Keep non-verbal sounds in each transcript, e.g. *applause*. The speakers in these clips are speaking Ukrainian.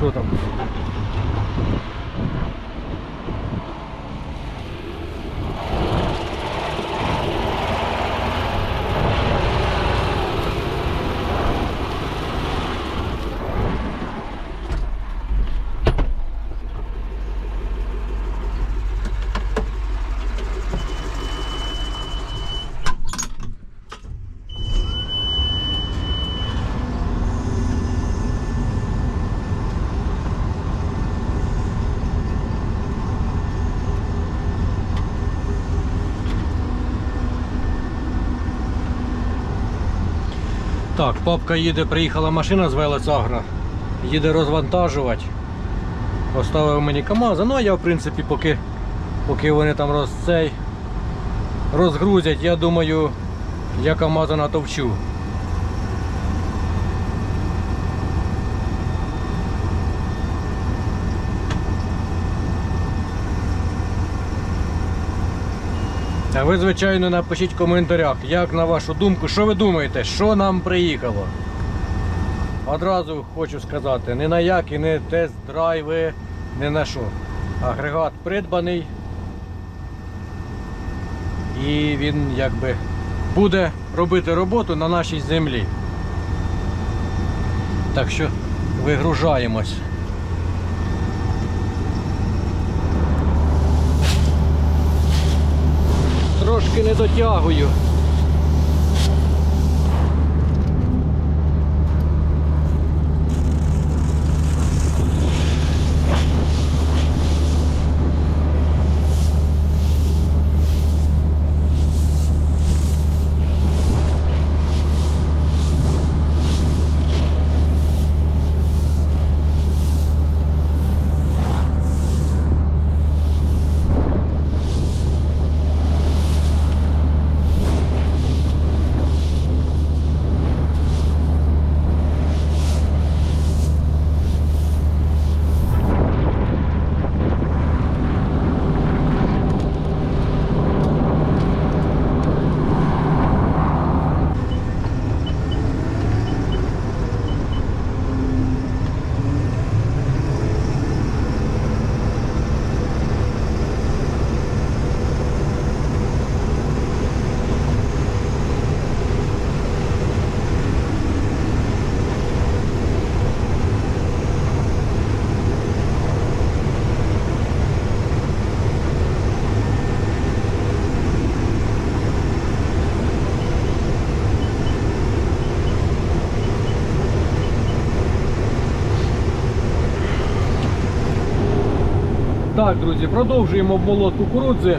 Що там? Так, папка їде, приїхала машина з Велесагра. Їде розвантажувати. Поставив мені КАМАЗа. Ну а я в принципі поки, поки вони там роз, цей, розгрузять, я думаю, я КАМАЗа натовчу. Ви, звичайно, напишіть в коментарях, як на вашу думку, що ви думаєте, що нам приїхало? Одразу хочу сказати, ні на які, не тест-драйви, ні на що. Агрегат придбаний. І він якби буде робити роботу на нашій землі. Так що вигружаємось. Трошки не дотягую. Так, друзі, продовжуємо обмолот кукурудзи.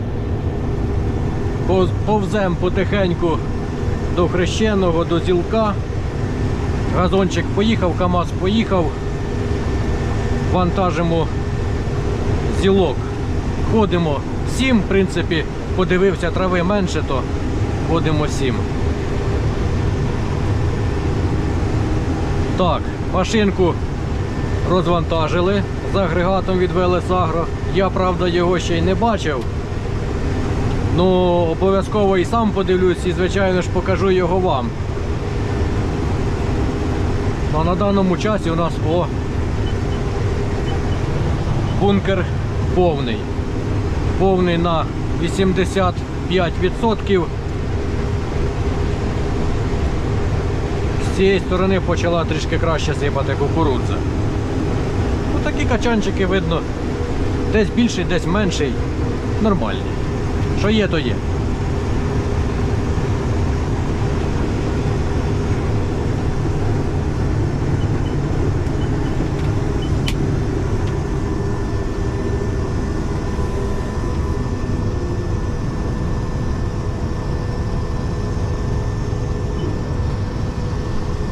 Поз- Повзем потихеньку до хрещеного, до зілка. Газончик поїхав, КАМАЗ поїхав. Вантажимо зілок. Ходимо сім, в принципі, подивився трави менше, то ходимо сім. Так, машинку розвантажили з агрегатом від Велесагро. Я, правда, його ще й не бачив. Ну, обов'язково і сам подивлюсь, і, звичайно ж, покажу його вам. Ну, а на даному часі у нас о, бункер повний. Повний на 85%. З цієї сторони почала трішки краще сипати кукурудза. Ну такі качанчики видно. Десь більший, десь менший. Нормальні. Що є, то є.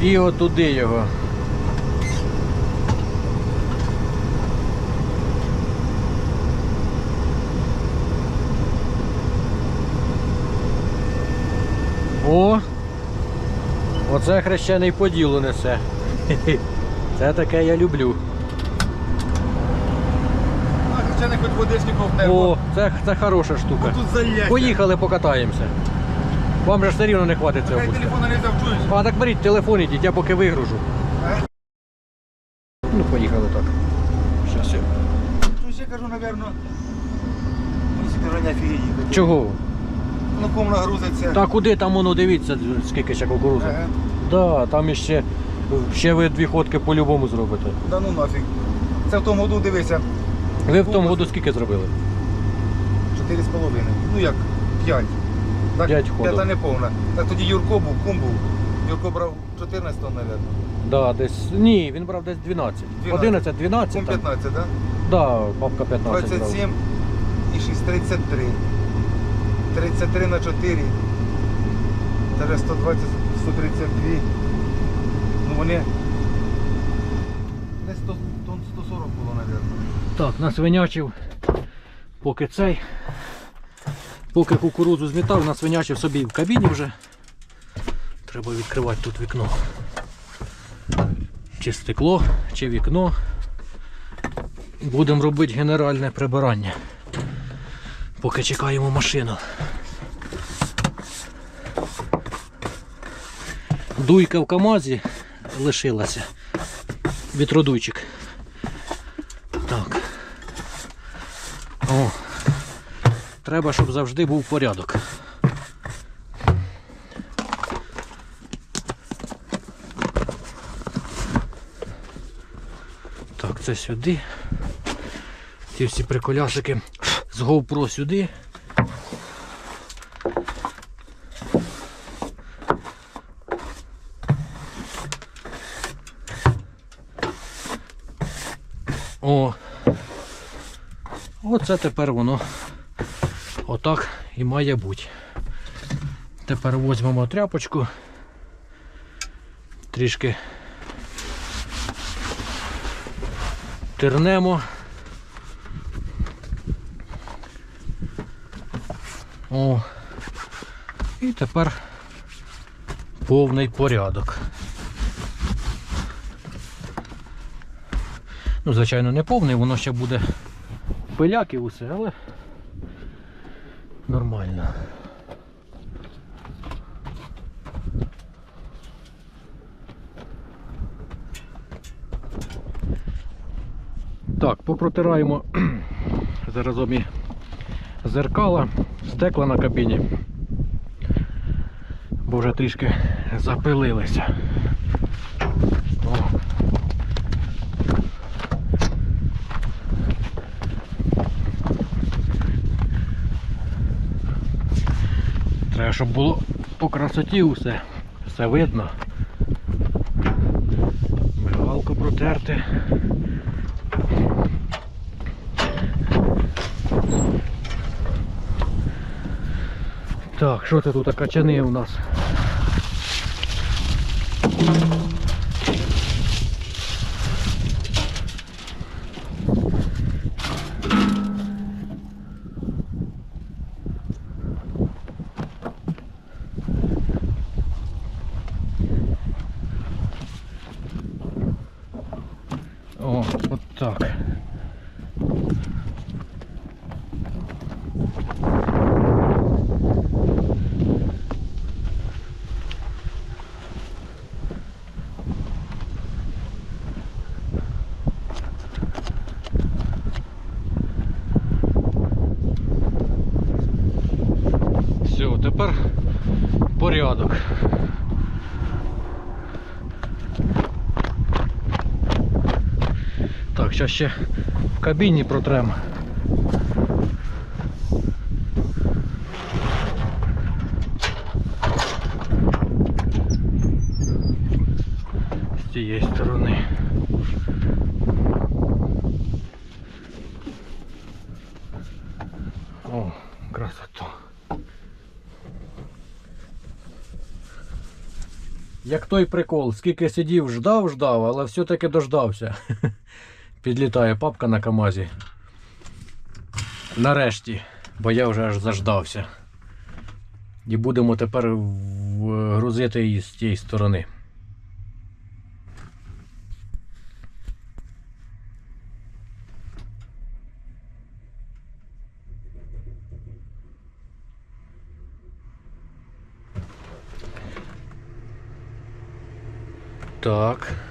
І отуди його. О! Оце хрещений по ділу несе. *laughs* Це таке я люблю. А хрещений хоч водичников втерпав. О, це, це хороша штука. Поїхали, покатаємося. Вам же все рівно не хватить цього. Хай телефон не. А так беріть телефон ідіть, я поки вигружу. Е? Ну поїхали так. Щас я. Тут я кажу, мабуть, ми сьогодні офігіємо. Чого? Кум. Та куди там воно дивіться, скільки ще кукурузи? Ага. Да, там іще ще ви дві ходки по-любому зробите. Да ну нафіг. Це в тому году дивися. Ви в тому году скільки зробили? 4,5. Ну як, 5. Так, П'ять ходок. П'ята не повна. Так тоді Юрко був, кум був. Юрко брав 14 тонн, мабуть. Да, десь. Ні, він брав десь 12. 12. 11, 12. Кум там. 15, так? Да? Да, бабка 15 брав. 27 і 6, 33. 33 на 4. Це 120, 132. Ну вони. Десь 100, тонн 140 було, мабуть. Так, насвинячив, поки цей, поки кукурудзу змітав, насвинячив собі в кабіні вже. Треба відкривати тут вікно. Чи стекло, чи вікно. Будемо робити генеральне прибирання. Поки чекаємо машину. Дуйка в КАМАЗі лишилася. Вітродуйчик. Так. О, треба, щоб завжди був порядок. Так, це сюди. Ті всі приколясики з GoPro сюди. О, Оце тепер воно отак і має бути. Тепер візьмемо тряпочку, трішки тернемо. О, і тепер повний порядок. Ну, звичайно, не повний, воно ще буде пиляк і усе, але нормально. Так, попротираємо *clears throat* заразом і зеркала, стекла на кабіні, бо вже трішки запилилися. Треба, щоб було по красоті усе, все видно. Мигалку протерти. Так, що це тут качани у нас? О, от так. Все, тепер порядок. Так, зараз ще в кабіні протремо. З цієї сторони. О, красота. Як той прикол, скільки сидів, ждав, ждав, але все-таки дождався. *laughs* Підлітає папка на КАМАЗі. Нарешті, бо я вже аж заждався. І будемо тепер грузити її з тієї сторони. Так.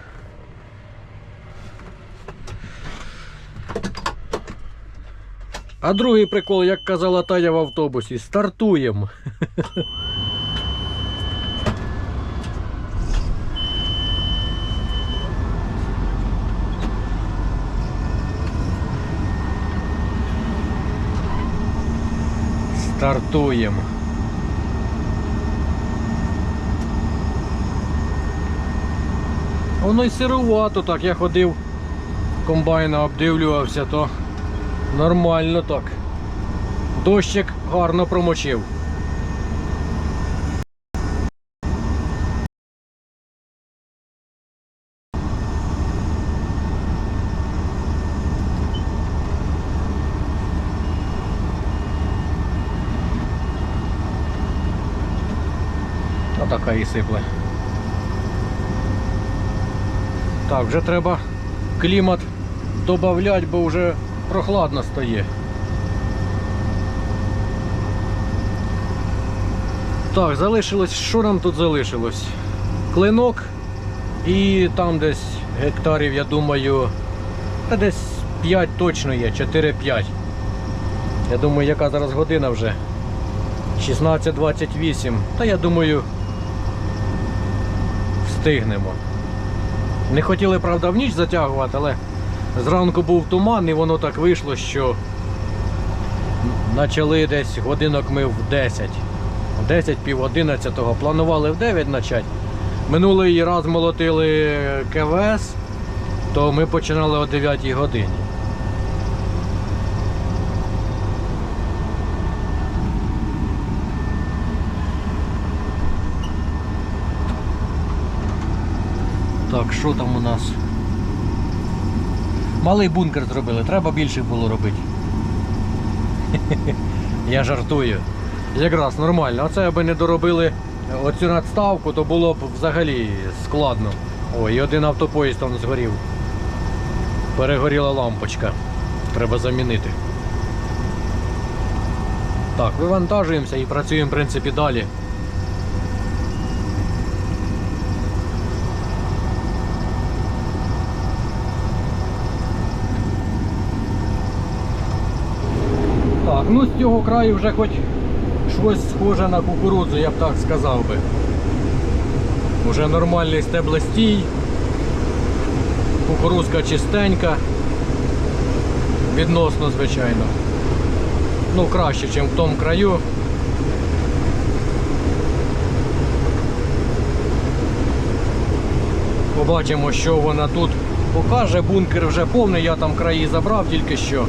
А другий прикол, як казала Тая в автобусі, стартуємо. Стартуємо. Воно й сирувато так, я ходив комбайна обдивлювався, то нормально так. Дощик гарно промочив. Отака і сипле. Так, вже треба клімат додавати, бо вже прохладно стає. Так, залишилось, що нам тут залишилось? Клинок і там десь гектарів, я думаю, та десь 5 точно є, 4-5. Я думаю, яка зараз година вже? 16.28. Та я думаю, встигнемо. Не хотіли, правда, в ніч затягувати, але зранку був туман і воно так вийшло, що почали десь годинок ми в 10. 10 пів 11 Планували в 9 почати. Минулий раз молотили КВС, то ми починали о 9 годині. Так, що там у нас? Малий бункер зробили, треба більше було робити. *laughs* Я жартую. Якраз нормально. Оце аби не доробили оцю надставку, то було б взагалі складно. Ой, і один автопоїзд там згорів. Перегоріла лампочка. Треба замінити. Так, вивантажуємося і працюємо в принципі далі. Ну з цього краю вже хоч щось схоже на кукурудзу, я б так сказав би. Уже нормальний стеблестій, кукурузка чистенька, відносно, звичайно. Ну, краще, ніж в тому краю. Побачимо, що вона тут покаже. Бункер вже повний, я там краї забрав тільки що.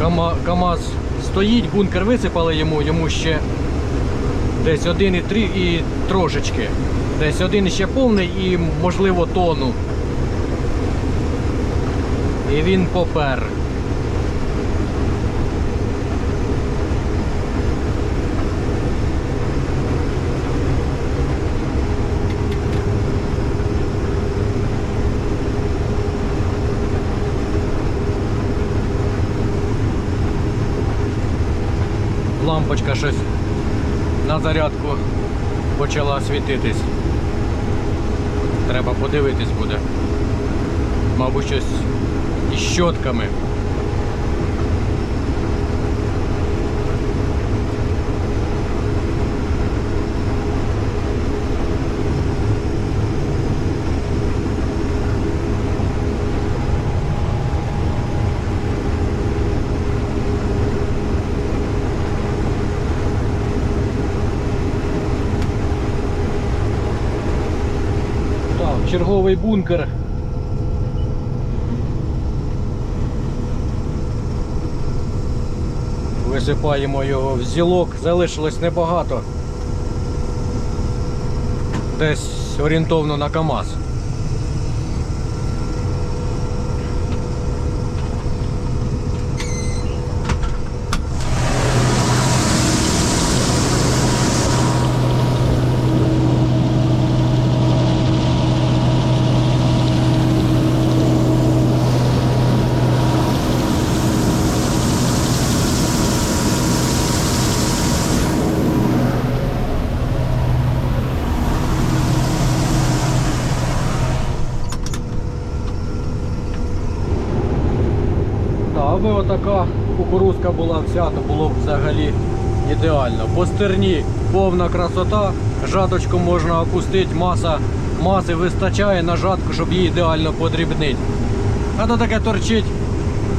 Кама- КАМАЗ стоїть, бункер висипали йому, йому ще десь 1,3 і трошечки. Десь один ще повний і, можливо, тону. І він попер. Лампочка щось на зарядку почала світитись. Треба подивитись буде. Мабуть, щось із щотками. Так, черговий бункер. Висипаємо його в зілок, залишилось небагато. Десь орієнтовно на КАМАЗ. Отака кукурузка була вся, то було б взагалі ідеально. По стерні повна красота, жаточку можна опустити, маса, маси вистачає на жатку, щоб її ідеально подрібнити. А то таке торчить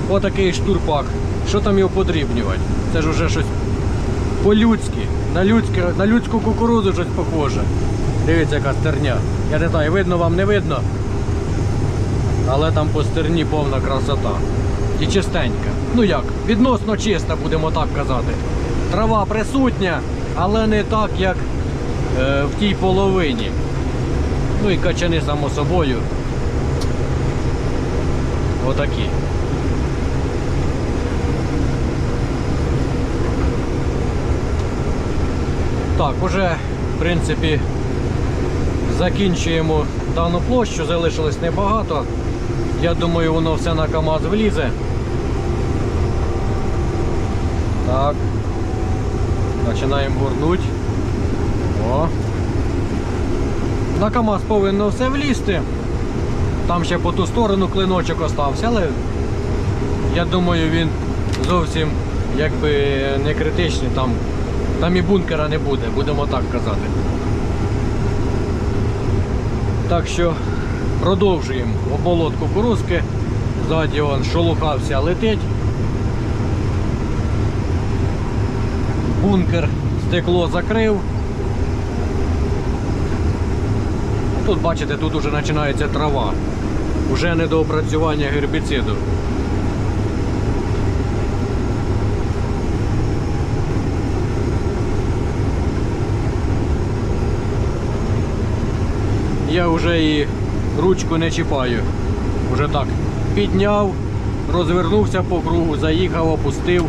отакий штурпак. Що там його подрібнювати? Це ж уже щось по-людськи. На, людське, на людську кукурудзу щось похоже. Дивіться, яка стерня. Я не знаю, видно вам, не видно. Але там по стерні повна красота. І чистенька. Ну як, відносно чиста, будемо так казати. Трава присутня, але не так, як е, в тій половині. Ну і качани, само собою. Отакі. Так, уже, в принципі, закінчуємо дану площу, залишилось небагато. Я думаю, воно все на КАМАЗ влізе. Так. Починаємо горнути. О. На КАМАЗ повинно все влізти. Там ще по ту сторону клиночок остався, але я думаю, він зовсім якби не критичний. Там, там і бункера не буде, будемо так казати. Так що продовжуємо оболот кукурузки. Ззаді он шолуха вся летить. Бункер стекло закрив. Тут бачите, тут уже починається трава. Уже не до опрацювання гербіциду. Я вже і ручку не чіпаю. Уже так підняв, розвернувся по кругу, заїхав, опустив.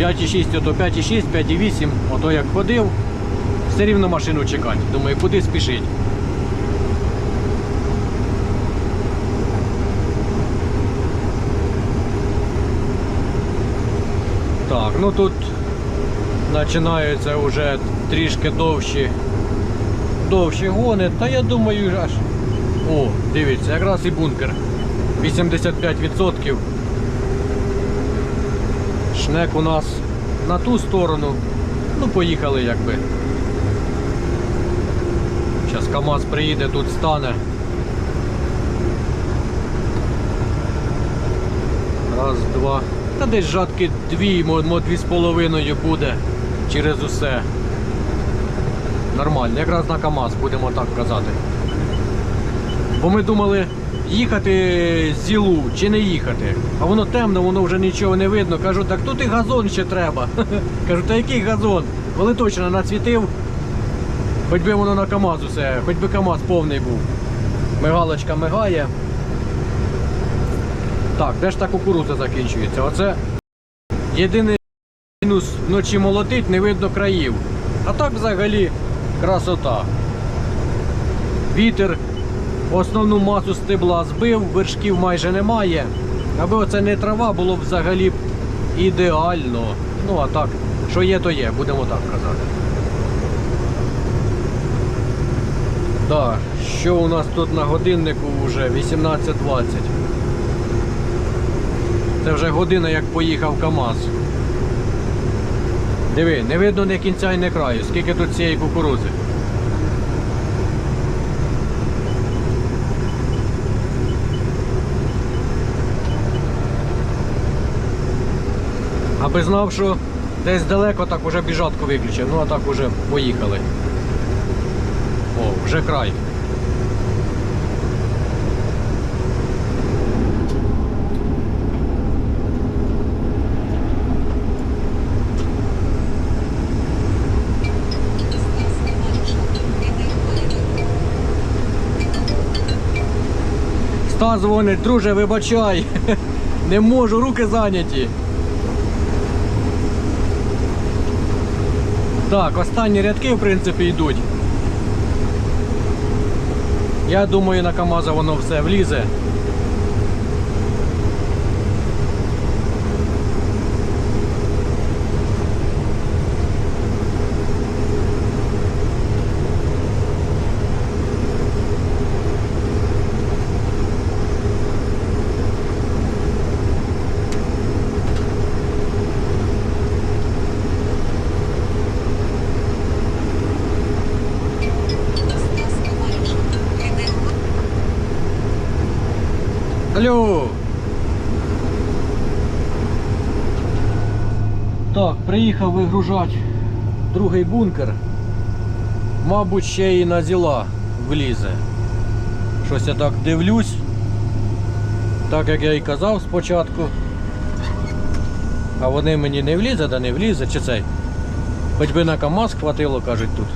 5,6, ото 5,6, 5,8, ото як ходив, все рівно машину чекати. Думаю, куди спішить. Так, ну тут починаються вже трішки довші довші гони, та я думаю аж. О, дивіться, якраз і бункер. 85%. Шнек у нас на ту сторону. Ну, поїхали якби. Зараз КАМАЗ приїде, тут стане. Раз, два. Та десь жатки дві, мо дві з половиною буде через усе. Нормально, якраз на КАМАЗ, будемо так казати. Бо ми думали, їхати зілу чи не їхати. А воно темно, воно вже нічого не видно. Кажу, так тут і газон ще треба. *laughs* Кажу, та який газон? Коли точно нацвітив, хоч би воно на КАМАЗ усе, хоч би КАМАЗ повний був. Мигалочка мигає. Так, де ж та кукурудза закінчується? Оце єдиний мінус вночі молотить, не видно країв. А так взагалі красота. Вітер основну масу стебла збив, вершків майже немає. Аби оце не трава, було б взагалі ідеально. Ну а так, що є, то є, будемо так казати. Так, що у нас тут на годиннику вже 18.20. Це вже година, як поїхав КАМАЗ. Диви, не видно ні кінця і ні краю, скільки тут цієї кукурузи. Знав, що десь далеко так уже біжатку виключив, ну а так уже поїхали. О, вже край. Стас дзвонить, друже, вибачай. *laughs* Не можу, руки зайняті. Так, останні рядки, в принципі, йдуть. Я думаю, на КАМАЗа воно все влізе. Так, приїхав вигружати другий бункер. Мабуть, ще і на зіла влізе. Щось я так дивлюсь. Так як я і казав спочатку. А вони мені не влізе, да не влізе, чи цей. Хоч би на КАМАЗ хватило, кажуть тут.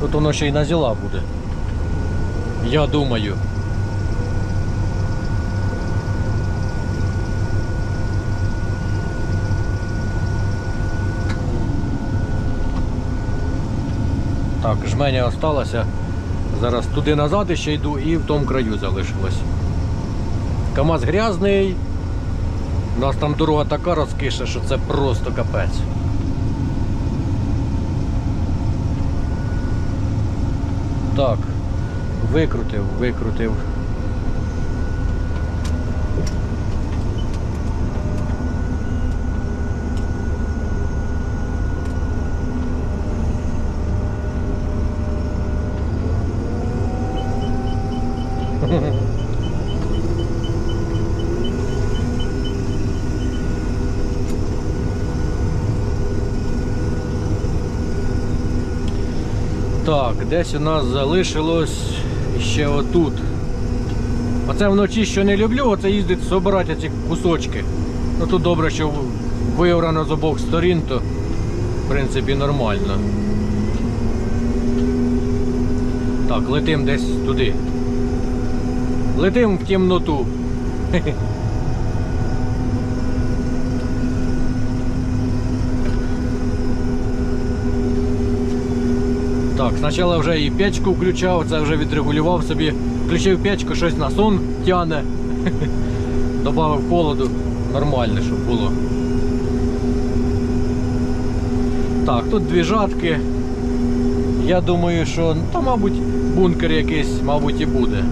Тут воно ще й на зіла буде. Я думаю. Так, жменя осталася. Зараз туди назад ще йду і в тому краю залишилось. КАМАЗ грязний. У нас там дорога така розкиша, що це просто капець. Так, викрутив, викрутив. Так, десь у нас залишилось ще отут. Оце вночі що не люблю, оце їздить збирати ці кусочки. Ну тут добре, що виорано з обох сторін, то в принципі нормально. Так, летим десь туди. Летим в темноту. Так, спочатку вже і печку включав, це вже відрегулював собі. Включив печку, щось на сон тяне. *laughs* Добавив холоду. Нормально, щоб було. Так, тут дві жатки. Я думаю, що ну, та, мабуть, бункер якийсь, мабуть, і буде.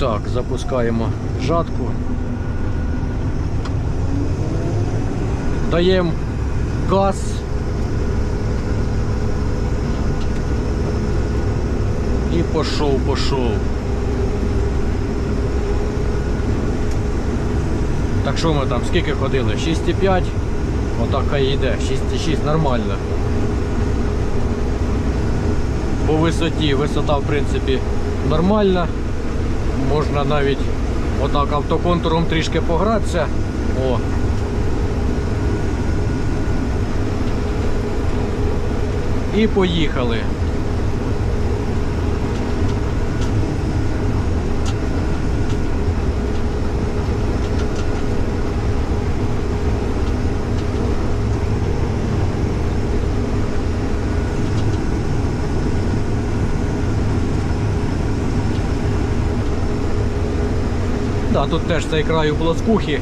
Так, запускаємо жатку. Даємо газ. І пішов, пішов. Так що ми там, скільки ходили? 6,5. Отак хай йде. 6,6 нормально. По висоті. Висота в принципі нормальна. Можна навіть отак автоконтуром трішки погратися. О, І поїхали. Да, тут теж цей край у плоскухи.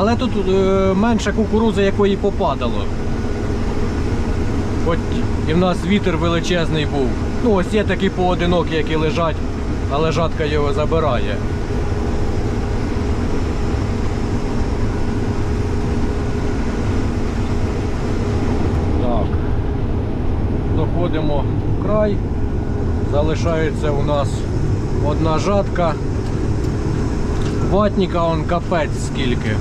Але тут е, менше кукурузи, якої попадало. Хоч і в нас вітер величезний був. Ну, ось є такі поодинокі, які лежать, але жатка його забирає. Так. Доходимо в край. Залишається у нас одна жатка. Ватника он капець скільки.